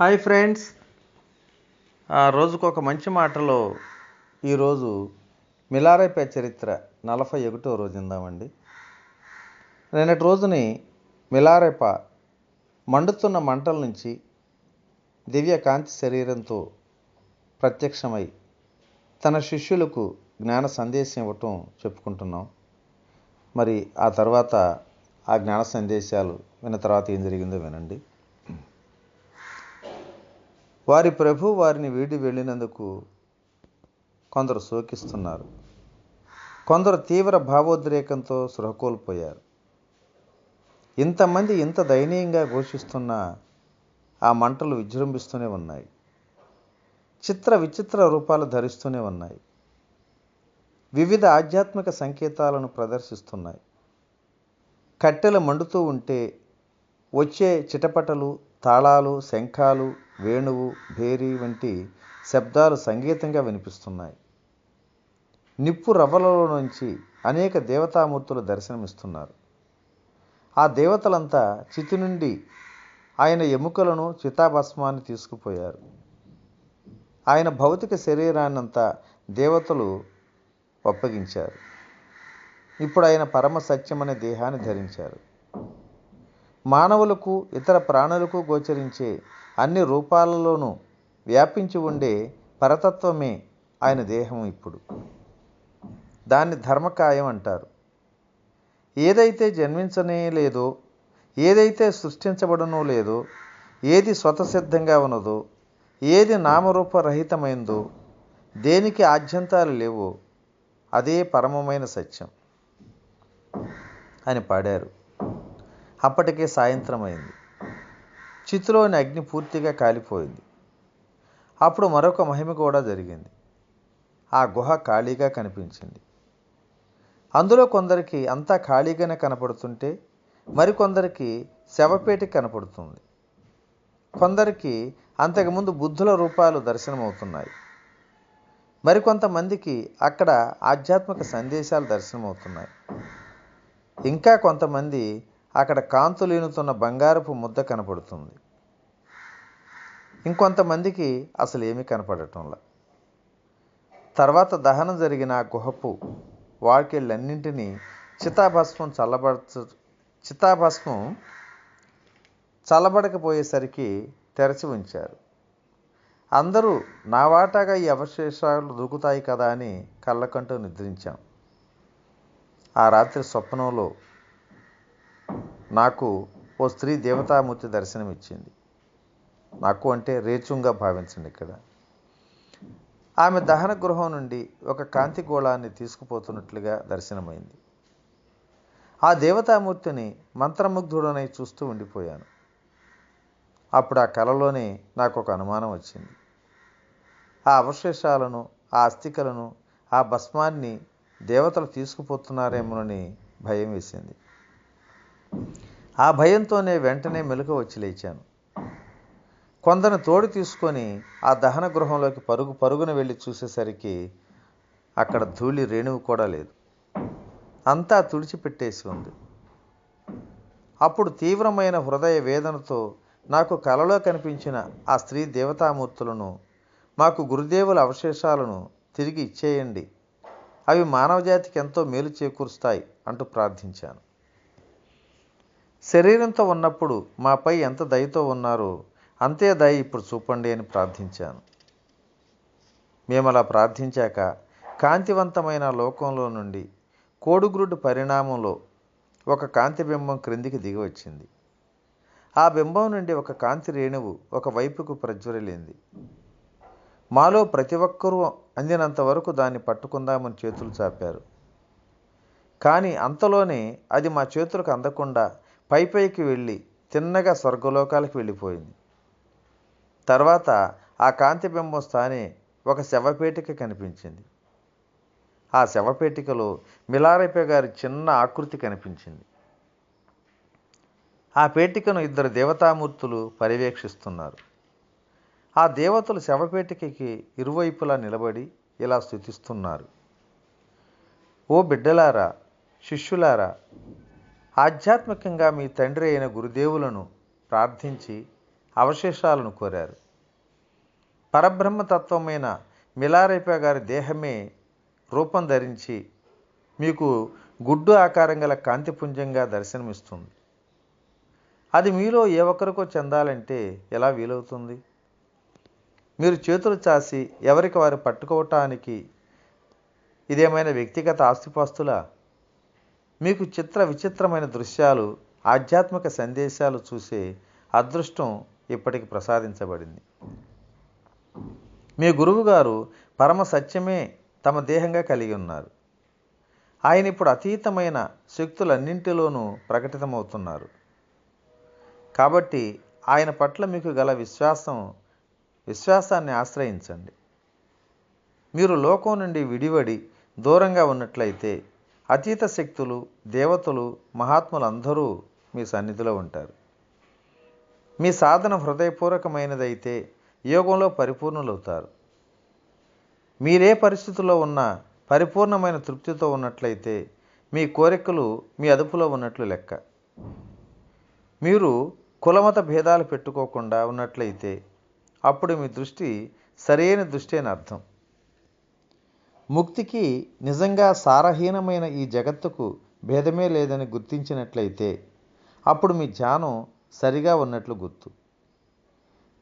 Hi friends. ఆ, రోజుకు ఒక మంచి మాటలో ఈరోజు మిలారైపే చరిత్ర నలభై ఒకటో రోజు ఇందామండి నిన్నటి రోజుని మిలారేప మండుతున్న మంటల నుంచి దివ్య కాంతి శరీరంతో ప్రత్యక్షమై తన శిష్యులకు జ్ఞాన సందేశం ఇవ్వటం చెప్పుకుంటున్నాం. మరి ఆ తర్వాత ఆ జ్ఞాన సందేశాలు విన్న తర్వాత ఏం జరిగిందో వినండి. వారి ప్రభు వారిని వీడి వెళ్ళినందుకు కొందరు శోకిస్తున్నారు. కొందరు తీవ్ర భావోద్రేకంతో సృహకోల్పోయారు. ఇంతమంది ఇంత దయనీయంగా ఘోషిస్తున్న ఆ మంటలు విజృంభిస్తూనే ఉన్నాయి. చిత్ర విచిత్ర రూపాలు ధరిస్తూనే ఉన్నాయి. వివిధ ఆధ్యాత్మిక సంకేతాలను ప్రదర్శిస్తున్నాయి. కట్టెలు మండుతూ ఉంటే వచ్చే చిటపటలు తాళాలు శంఖాలు వేణువు భేరి వంటి శబ్దాలు సంగీతంగా వినిపిస్తున్నాయి. నిప్పు రవ్వలలో నుంచి అనేక దేవతామూర్తులు దర్శనమిస్తున్నారు. ఆ దేవతలంతా చితి నుండి ఆయన ఎముకలను చితాభస్మాన్ని తీసుకుపోయారు. ఆయన భౌతిక శరీరాన్నంతా దేవతలు ఒప్పగించారు. ఇప్పుడు ఆయన పరమ సత్యమనే దేహాన్ని ధరించారు. మానవులకు ఇతర ప్రాణులకు గోచరించే అన్ని రూపాలలోనూ వ్యాపించి ఉండే పరతత్వమే ఆయన దేహం ఇప్పుడు. దాన్ని ధర్మకాయం అంటారు. ఏదైతే జన్మించనే లేదో ఏదైతే సృష్టించబడనో లేదో ఏది స్వతసిద్ధంగా ఉన్నదో ఏది నామరూపరహితమైందో దేనికి ఆద్యంతాలు లేవో అదే పరమమైన సత్యం అని పాడారు. అప్పటికే సాయంత్రం అయింది చిత్తులోని అగ్ని పూర్తిగా కాలిపోయింది. అప్పుడు మరొక మహిమ కూడా జరిగింది. ఆ గుహ ఖాళీగా కనిపించింది. అందులో కొందరికి అంతా ఖాళీగానే కనపడుతుంటే మరికొందరికి శవపేటి కనపడుతుంది. కొందరికి అంతకుముందు బుద్ధుల రూపాలు దర్శనమవుతున్నాయి. మరికొంతమందికి అక్కడ ఆధ్యాత్మిక సందేశాలు దర్శనమవుతున్నాయి. ఇంకా కొంతమంది అక్కడ కాంతులీనుతున్న బంగారపు ముద్ద కనపడుతుంది. ఇంకొంతమందికి అసలు ఏమీ కనపడటంలా తర్వాత దహనం జరిగిన ఆ గుహపు వాకిళ్ళన్నింటినీ చితాభస్మం చల్లబడచ చితాభస్మం చల్లబడకపోయేసరికి తెరచి ఉంచారు. అందరూ నా వాటాగా ఈ అవశేషాలు దొరుకుతాయి కదా అని కళ్ళకంటూ నిద్రించాం. ఆ రాత్రి స్వప్నంలో నాకు ఓ స్త్రీ దేవతామూర్తి దర్శనం ఇచ్చింది నాకు అంటే రేచుంగా భావించండి ఇక్కడ. ఆమె దహన గృహం నుండి ఒక కాంతి గోళాన్ని తీసుకుపోతున్నట్లుగా దర్శనమైంది. ఆ దేవతామూర్తిని మంత్రముగ్ధుడనై చూస్తూ ఉండిపోయాను. అప్పుడు ఆ కలలోనే నాకు ఒక అనుమానం వచ్చింది. ఆ అవశేషాలను ఆ అస్థికలను ఆ భస్మాన్ని దేవతలు తీసుకుపోతున్నారేమోనని భయం వేసింది. ఆ భయంతోనే వెంటనే మెలకు వచ్చి లేచాను. కొందరిని తోడు తీసుకొని ఆ దహన గృహంలోకి పరుగు పరుగున వెళ్ళి చూసేసరికి అక్కడ ధూళి రేణువు కూడా లేదు. అంతా తుడిచిపెట్టేసి ఉంది. అప్పుడు తీవ్రమైన హృదయ వేదనతో నాకు కలలో కనిపించిన ఆ స్త్రీ దేవతామూర్తులను మాకు గురుదేవుల అవశేషాలను తిరిగి ఇచ్చేయండి. అవి మానవజాతికి ఎంతో మేలు చేకూరుస్తాయి అంటూ ప్రార్థించాను. శరీరంతో ఉన్నప్పుడు మాపై ఎంత దయతో ఉన్నారో అంతే దయ ఇప్పుడు చూపండి అని ప్రార్థించాను. మేము అలా ప్రార్థించాక కాంతివంతమైన లోకంలో నుండి కోడుగ్రుడ్డు పరిణామంలో ఒక కాంతి బింబం క్రిందికి దిగి వచ్చింది ఆ బింబం నుండి ఒక కాంతి రేణువు ఒక వైపుకు ప్రజ్వరిలింది మాలో ప్రతి ఒక్కరూ అందినంత వరకు దాన్ని పట్టుకుందామని చేతులు చాపారు. కానీ అంతలోనే అది మా చేతులకు అందకుండా పై పైకి వెళ్ళి తిన్నగా స్వర్గలోకాలకు వెళ్ళిపోయింది. తర్వాత ఆ కాంతిబింబం స్థానే ఒక శవపేటిక కనిపించింది. ఆ శవపేటికలో మిలారైపే గారి చిన్న ఆకృతి కనిపించింది. ఆ పేటికను ఇద్దరు దేవతామూర్తులు పర్యవేక్షిస్తున్నారు. ఆ దేవతలు శవపేటికకి ఇరువైపులా నిలబడి ఇలా స్థుతిస్తున్నారు ఓ బిడ్డలారా శిష్యులారా ఆధ్యాత్మికంగా మీ తండ్రి అయిన గురుదేవులను ప్రార్థించి అవశేషాలను కోరారు. పరబ్రహ్మతత్వమైన మిలారేపా గారి దేహమే రూపం ధరించి మీకు గుడ్డు ఆకారం గల కాంతిపుంజంగా దర్శనమిస్తుంది. అది మీలో ఏ ఒక్కరికో చెందాలంటే ఎలా వీలవుతుంది? మీరు చేతులు చాసి ఎవరికి వారు పట్టుకోవటానికి ఇదేమైనా వ్యక్తిగత ఆస్తిపాస్తులా? మీకు చిత్ర విచిత్రమైన దృశ్యాలు ఆధ్యాత్మిక సందేశాలు చూసే అదృష్టం ఇప్పటికి ప్రసాదించబడింది. మీ గురువుగారు పరమ సత్యమే తమ దేహంగా కలిగి ఉన్నారు. ఆయన ఇప్పుడు అతీతమైన శక్తులన్నింటిలోనూ ప్రకటితమవుతున్నారు. కాబట్టి ఆయన పట్ల మీకు గల విశ్వాసం విశ్వాసాన్ని ఆశ్రయించండి. మీరు లోకం నుండి విడివడి దూరంగా ఉన్నట్లయితే అతీత శక్తులు దేవతలు మహాత్ములందరూ మీ సన్నిధిలో ఉంటారు. మీ సాధన హృదయపూర్వకమైనదైతే యోగంలో పరిపూర్ణులవుతారు. మీరే పరిస్థితుల్లో ఉన్నా పరిపూర్ణమైన తృప్తితో ఉన్నట్లయితే మీ కోరికలు మీ అదుపులో ఉన్నట్లు లెక్క. మీరు కులమత భేదాలు పెట్టుకోకుండా ఉన్నట్లయితే అప్పుడు మీ దృష్టి సరైన దృష్టి అని అర్థం. ముక్తికి నిజంగా సారహీనమైన ఈ జగత్తుకు భేదమే లేదని గుర్తించినట్లయితే అప్పుడు మీ ధ్యానం సరిగా ఉన్నట్లు గుర్తు.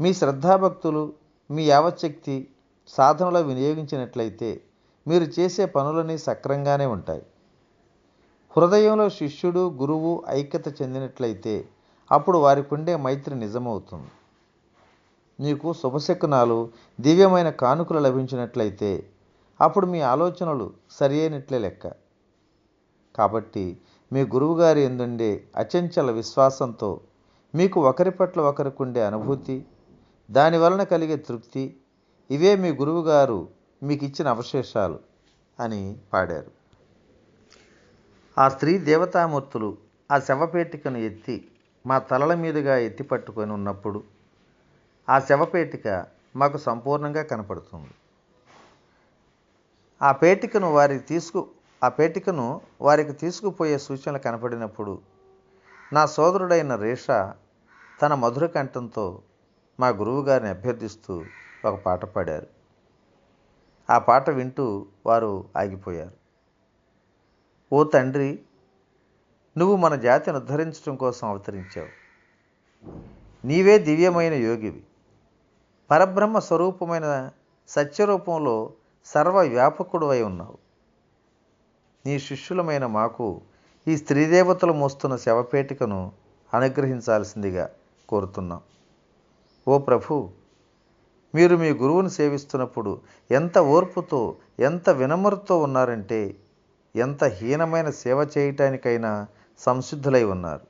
మీ శ్రద్ధాభక్తులు మీ యావచ్చక్తి సాధనలో వినియోగించినట్లయితే మీరు చేసే పనులన్నీ సక్రంగానే ఉంటాయి. హృదయంలో శిష్యుడు గురువు ఐక్యత చెందినట్లయితే అప్పుడు వారికి ఉండే మైత్రి నిజమవుతుంది. మీకు శుభశకునాలు దివ్యమైన కానుకలు లభించినట్లయితే అప్పుడు మీ ఆలోచనలు సరి అయినట్లే లెక్క. కాబట్టి మీ గురువుగారి ఎందుండే అచంచల విశ్వాసంతో మీకు ఒకరి పట్ల ఒకరికుండే అనుభూతి దాని వలన కలిగే తృప్తి ఇవే మీ గురువుగారు మీకు ఇచ్చిన అవశేషాలు అని పాడారు. ఆ స్త్రీ దేవతామూర్తులు ఆ శవపేటికను ఎత్తి మా తలల మీదుగా ఎత్తి పట్టుకొని ఉన్నప్పుడు ఆ శవపేటిక మాకు సంపూర్ణంగా కనపడుతుంది. ఆ పేటికను వారికి తీసుకు ఆ పేటికను వారికి తీసుకుపోయే సూచనలు కనపడినప్పుడు నా సోదరుడైన రేష తన మధుర కంఠంతో మా గురువుగారిని అభ్యర్థిస్తూ ఒక పాట పాడారు. ఆ పాట వింటూ వారు ఆగిపోయారు. ఓ తండ్రి నువ్వు మన జాతిని ఉద్ధరించడం కోసం అవతరించావు. నీవే దివ్యమైన యోగివి. పరబ్రహ్మ స్వరూపమైన సత్యరూపంలో సర్వవ్యాపకుడు అయి ఉన్నావు. నీ శిష్యులమైన మాకు ఈ స్త్రీదేవతలు మోస్తున్న శవపేటికను అనుగ్రహించాల్సిందిగా కోరుతున్నాం. ఓ ప్రభు మీరు మీ గురువుని సేవిస్తున్నప్పుడు ఎంత ఓర్పుతో ఎంత వినమ్రతో ఉన్నారంటే ఎంత హీనమైన సేవ చేయటానికైనా సంసిద్ధులై ఉన్నారు.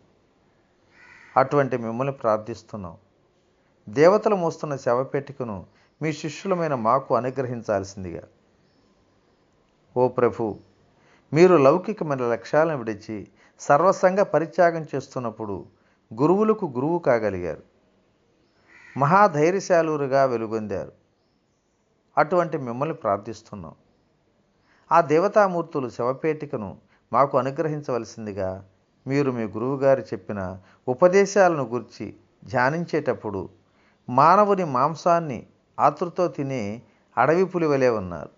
అటువంటి మిమ్మల్ని ప్రార్థిస్తున్నాం. దేవతలు మోస్తున్న శవపేటికను మీ శిష్యులమైన మాకు అనుగ్రహించాల్సిందిగా. ఓ ప్రభు మీరు లౌకికమైన లక్ష్యాలను విడిచి సర్వసంగ పరిత్యాగం చేస్తున్నప్పుడు గురువులకు గురువు కాగలిగారు. మహాధైర్యశాలురుగా వెలుగొందారు. అటువంటి మిమ్మల్ని ప్రార్థిస్తున్నాం. ఆ దేవతామూర్తులు శవపేటికను మాకు అనుగ్రహించవలసిందిగా మీరు మీ గురువుగారు చెప్పిన ఉపదేశాలను గురించి ధ్యానించేటప్పుడు మానవుని మాంసాన్ని ఆతృతో తినే అడవి పులి వలె ఉన్నారు.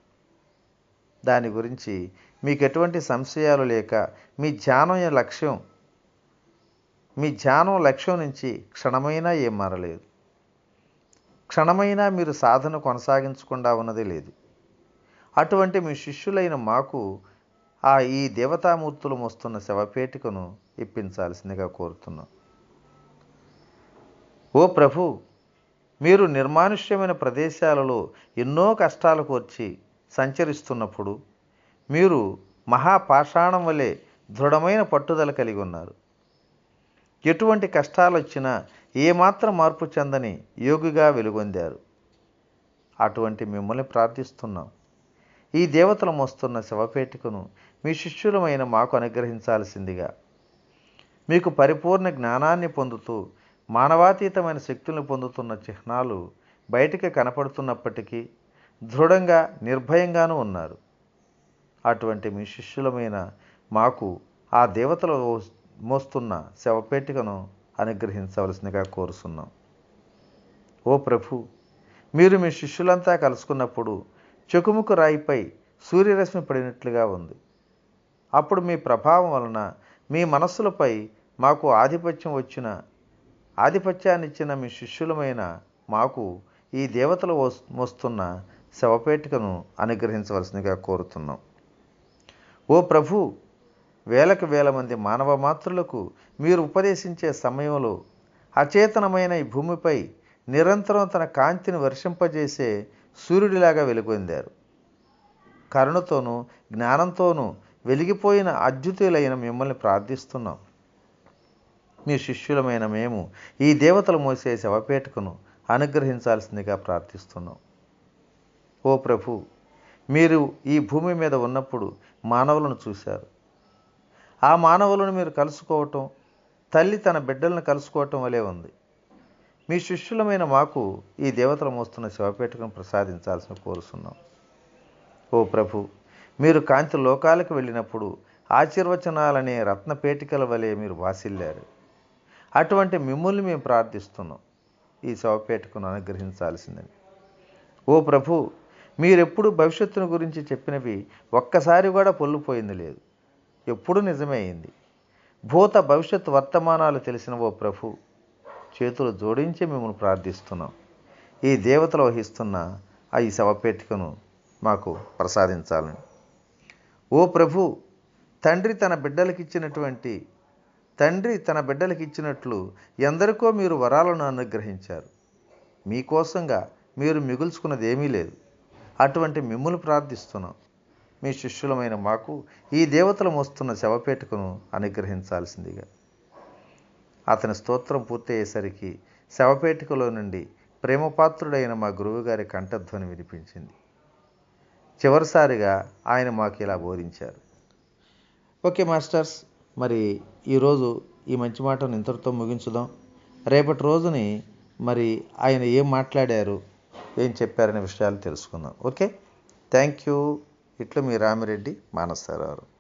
దాని గురించి మీకు ఎటువంటి సంశయాలు లేక మీ ధ్యానం లక్ష్యం? మీ ధ్యానం లక్ష్యం నుంచి క్షణమైనా ఏం మారలేదు. క్షణమైనా మీరు సాధన కొనసాగించకుండా ఉన్నది లేదు. అటువంటి మీ శిష్యులైన మాకు ఆ ఈ దేవతామూర్తులు మోస్తున్న శవపేటికను ఇప్పించాల్సిందిగా కోరుతున్నాం. ఓ ప్రభు మీరు నిర్మానుష్యమైన ప్రదేశాలలో ఎన్నో కష్టాలకు వచ్చి సంచరిస్తున్నప్పుడు మీరు మహాపాషాణం వలె దృఢమైన పట్టుదల కలిగి ఉన్నారు. ఎటువంటి కష్టాలు వచ్చినా ఏమాత్రం మార్పు చెందని యోగిగా వెలుగొందారు. అటువంటి మిమ్మల్ని ప్రార్థిస్తున్నాం. ఈ దేవతలు మోస్తున్న శవపేటికను మీ శిష్యులమైన మాకు అనుగ్రహించాల్సిందిగా. మీకు పరిపూర్ణ జ్ఞానాన్ని పొందుతూ మానవాతీతమైన శక్తులను పొందుతున్న చిహ్నాలు బయటికి కనపడుతున్నప్పటికీ దృఢంగా నిర్భయంగానూ ఉన్నారు. అటువంటి మీ శిష్యులమైన మాకు ఆ దేవతలు మోస్తున్న శవపేటికను అనుగ్రహించవలసిందిగా కోరుతున్నాం ఓ ప్రభు మీరు మీ శిష్యులంతా కలుసుకున్నప్పుడు చెకుముకు రాయిపై సూర్యరశ్మి పడినట్లుగా ఉంది. అప్పుడు మీ ప్రభావం వలన మీ మనస్సులపై మాకు ఆధిపత్యం వచ్చిన ఆధిపత్యాన్ని ఇచ్చిన మీ శిష్యులమైన మాకు ఈ దేవతలు వస్తున్న మోస్తున్న శవపేటికను అనుగ్రహించవలసిందిగా కోరుతున్నాం. ఓ ప్రభు వేలకు వేల మంది మానవ మాతృలకు మీరు ఉపదేశించే సమయంలో అచేతనమైన ఈ భూమిపై నిరంతరం తన కాంతిని వర్షింపజేసే సూర్యుడిలాగా వెలుగొందారు. కరుణతోనూ జ్ఞానంతోనూ వెలిగిపోయిన అద్యుతులైన మిమ్మల్ని ప్రార్థిస్తున్నాం. మీ శిష్యులమైన మేము ఈ దేవతలు మోసే శవపేటకును అనుగ్రహించాల్సిందిగా ప్రార్థిస్తున్నాం. ఓ ప్రభు మీరు ఈ భూమి మీద ఉన్నప్పుడు మానవులను చూశారు. ఆ మానవులను మీరు కలుసుకోవటం తల్లి తన బిడ్డలను కలుసుకోవటం వలె ఉంది. మీ శిష్యులమైన మాకు ఈ దేవతలు మోస్తున్న శివపేటకును ప్రసాదించాల్సిన కోరుతున్నాం ఓ ప్రభు మీరు కాంతి లోకాలకు వెళ్ళినప్పుడు ఆశీర్వచనాలనే రత్నపేటికల వలె మీరు వాసిల్లారు. అటువంటి మిమ్మల్ని మేము ప్రార్థిస్తున్నాం. ఈ శవపేటకును అనుగ్రహించాల్సిందని. ఓ ప్రభు మీరెప్పుడు భవిష్యత్తును గురించి చెప్పినవి ఒక్కసారి కూడా పొల్లుపోయింది లేదు. ఎప్పుడు నిజమే అయింది భూత భవిష్యత్ వర్తమానాలు తెలిసిన ఓ ప్రభు చేతులు జోడించి మిమ్మల్ని ప్రార్థిస్తున్నాం. ఈ దేవతలు వహిస్తున్న ఆ ఈ శవపేటికను మాకు ప్రసాదించాలని. ఓ ప్రభు తండ్రి తన బిడ్డలకిచ్చినటువంటి తండ్రి తన బిడ్డలకి ఇచ్చినట్లు ఎందరికో మీరు వరాలను అనుగ్రహించారు. మీకోసంగా మీరు మిగుల్చుకున్నది ఏమీ లేదు. అటువంటి మిమ్ములు ప్రార్థిస్తున్నాం. మీ శిష్యులమైన మాకు ఈ దేవతలు మోస్తున్న శవపేటకును అనుగ్రహించాల్సిందిగా. అతని స్తోత్రం పూర్తయ్యేసరికి శవపేటికలో నుండి ప్రేమపాత్రుడైన మా గురువుగారి కంఠధ్వని వినిపించింది. చివరిసారిగా ఆయన మాకు ఇలా బోధించారు. ఓకే మాస్టర్స్ మరి ఈరోజు ఈ మంచి మాటను ఇంతటితో ముగించుదాం. రేపటి రోజుని మరి ఆయన ఏం మాట్లాడారు ఏం చెప్పారనే విషయాలు తెలుసుకుందాం. ఓకే? Thank you. ఇట్లు మీ రామిరెడ్డి మానసారావు.